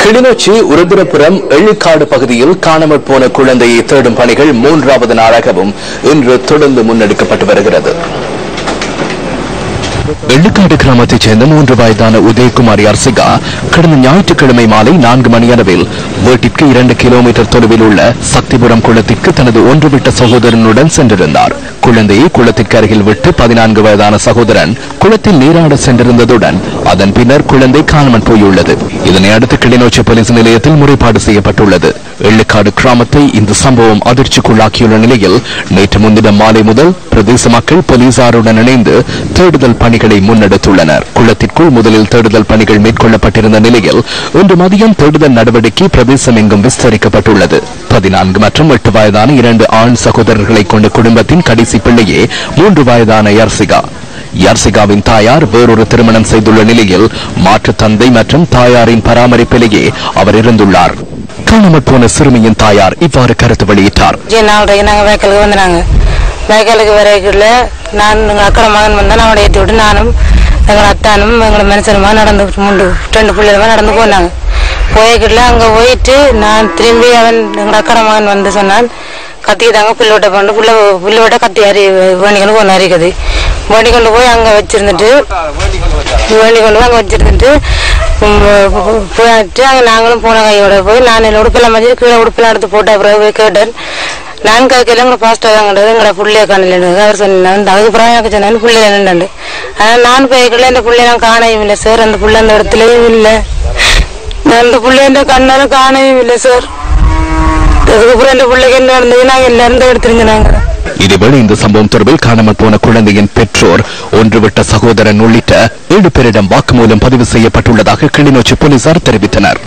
கிளிநொச்சி உருதிரபுரம் எள்ளிக்காடு பகுதியில் காணாமல் போன குழந்தையை தேடும் பணிகள் மூன்றாவது நாளாகவும் இன்று தொடர்ந்து முன்னெடுக்கப்பட்டு வருகிறது. வெள்ளுக்காடு கிராமத்தைச் சேர்ந்த மூன்று வயதான உதயகுமாரி அர்சிகா கடந்த ஞாயிற்றுக்கிழமை மாலை நான்கு மணியளவில் வீட்டிற்கு இரண்டு கிலோமீட்டர் தொலைவில் உள்ள சக்திபுரம் குளத்திற்கு தனது ஒன்றுவிட்ட சகோதரனுடன் சென்றிருந்தார். குழந்தையை குளத்திற்கு அருகில் விட்டு பதினான்கு வயதான சகோதரன் குளத்தில் நீராட சென்றிருந்ததுடன் அதன் பின்னர் குழந்தை காணாமல் போயுள்ளது. இதனை அடுத்து கிளிநொச்சி போலீஸ் நிலையத்தில் முறைப்பாடு செய்யப்பட்டுள்ளது. எள்ளுக்காடு கிராமத்தை இந்த சம்பவம் அதிர்ச்சிக்குள்ளாக்கியுள்ள நிலையில் நேற்று முன்தினம் மாலை முதல் பிரதேச மக்கள் போலீசாருடன் இணைந்து தேடுதல் பணிகளை முன்னெடுத்துள்ளனர். குளத்திற்குள் முதலில் தேடுதல் பணிகள் மேற்கொள்ளப்பட்டிருந்த நிலையில் இன்று மதியம் தேடுதல் நடவடிக்கை பிரதேசம் எங்கும் விஸ்தரிக்கப்பட்டுள்ளது. பதினான்கு மற்றும் எட்டு வயதான இரண்டு ஆண் சகோதரர்களை கொண்ட குடும்பத்தின் கடைசி பிள்ளையே மூன்று வயதான யர்சிகா. யர்சிகாவின் தாயார் வேறொரு திருமணம் செய்துள்ள நிலையில் மாற்று தந்தை மற்றும் தாயாரின் பராமரிப்பிலேயே அவர் இருந்துள்ளார். காணாமல் போன சிறுமியின் தாயார் இவ்வாறு கருத்து வெளியிட்டார். நாங்கள் வேக்கலுக்கு வந்துனாங்க. வேக்கலுக்கு வரைக்குள்ள நான் எங்கள் அக்கறை மகன் வந்தால் அவனை ஏற்றி விட்டு நானும் எங்கள் அத்தானும் எங்களை மனுஷனுமா நடந்து மூன்று ரெண்டு பிள்ளைகளுமா நடந்து போனாங்க. போய்க்குள்ள அங்கே போயிட்டு நான் திரும்பி அவன் எங்கள் அக்கறை மகன் வந்து சொன்னான் கத்திக்கிட்டாங்க புல்லோட்ட பண்ணு புள்ள புல்லோட்ட கத்தி அறி வேண்டிக்கொண்டு ஒன்று அறிக்குது வேண்டி கொண்டு போய் அங்கே வச்சிருந்துட்டு வேண்டி கொண்டு போய் அங்கே வச்சுருந்துட்டு போயிட்டு அங்கே நாங்களும் போன கையோட போய் நான் என்னோட உடுப்பெல்லாம் மதியம் கீழே உடுப்பெல்லாம் எடுத்து போட்ட பிறகு போய் கேட்டேன். நான் கேட்கல எங்களை ஃபாஸ்ட்டாக தாங்கன்றது எங்களை புள்ளைய காணல அவர் சொன்னான் அதுக்கப்புறம் எனக்கு சொன்னேன் பிள்ளைய என்னண்டு ஆனால் நான் போய்க்கல இந்த பிள்ளைய நான் காணவும் இல்லை சார் அந்த பிள்ளை அந்த இடத்துலையும் இல்லை. அந்த புள்ளைய கண்ணாலும் கண்ணால காணவும் இல்லை சார் அதுக்கப்புறம் இந்த பிள்ளைக்கு என்ன நடந்தது நாங்கள் எல்லாரும் தான் எடுத்துருந்தாங்க. இதேவேளை இந்த சம்பவம் தொடர்பில் காணாமல் போன குழந்தையின் பெற்றோர் ஒன்றுவிட்ட சகோதரன் உள்ளிட்ட ஏழு பேரிடம் வாக்குமூலம் பதிவு செய்யப்பட்டுள்ளதாக கிளிநொச்சி போலீசார் தெரிவித்தனர்.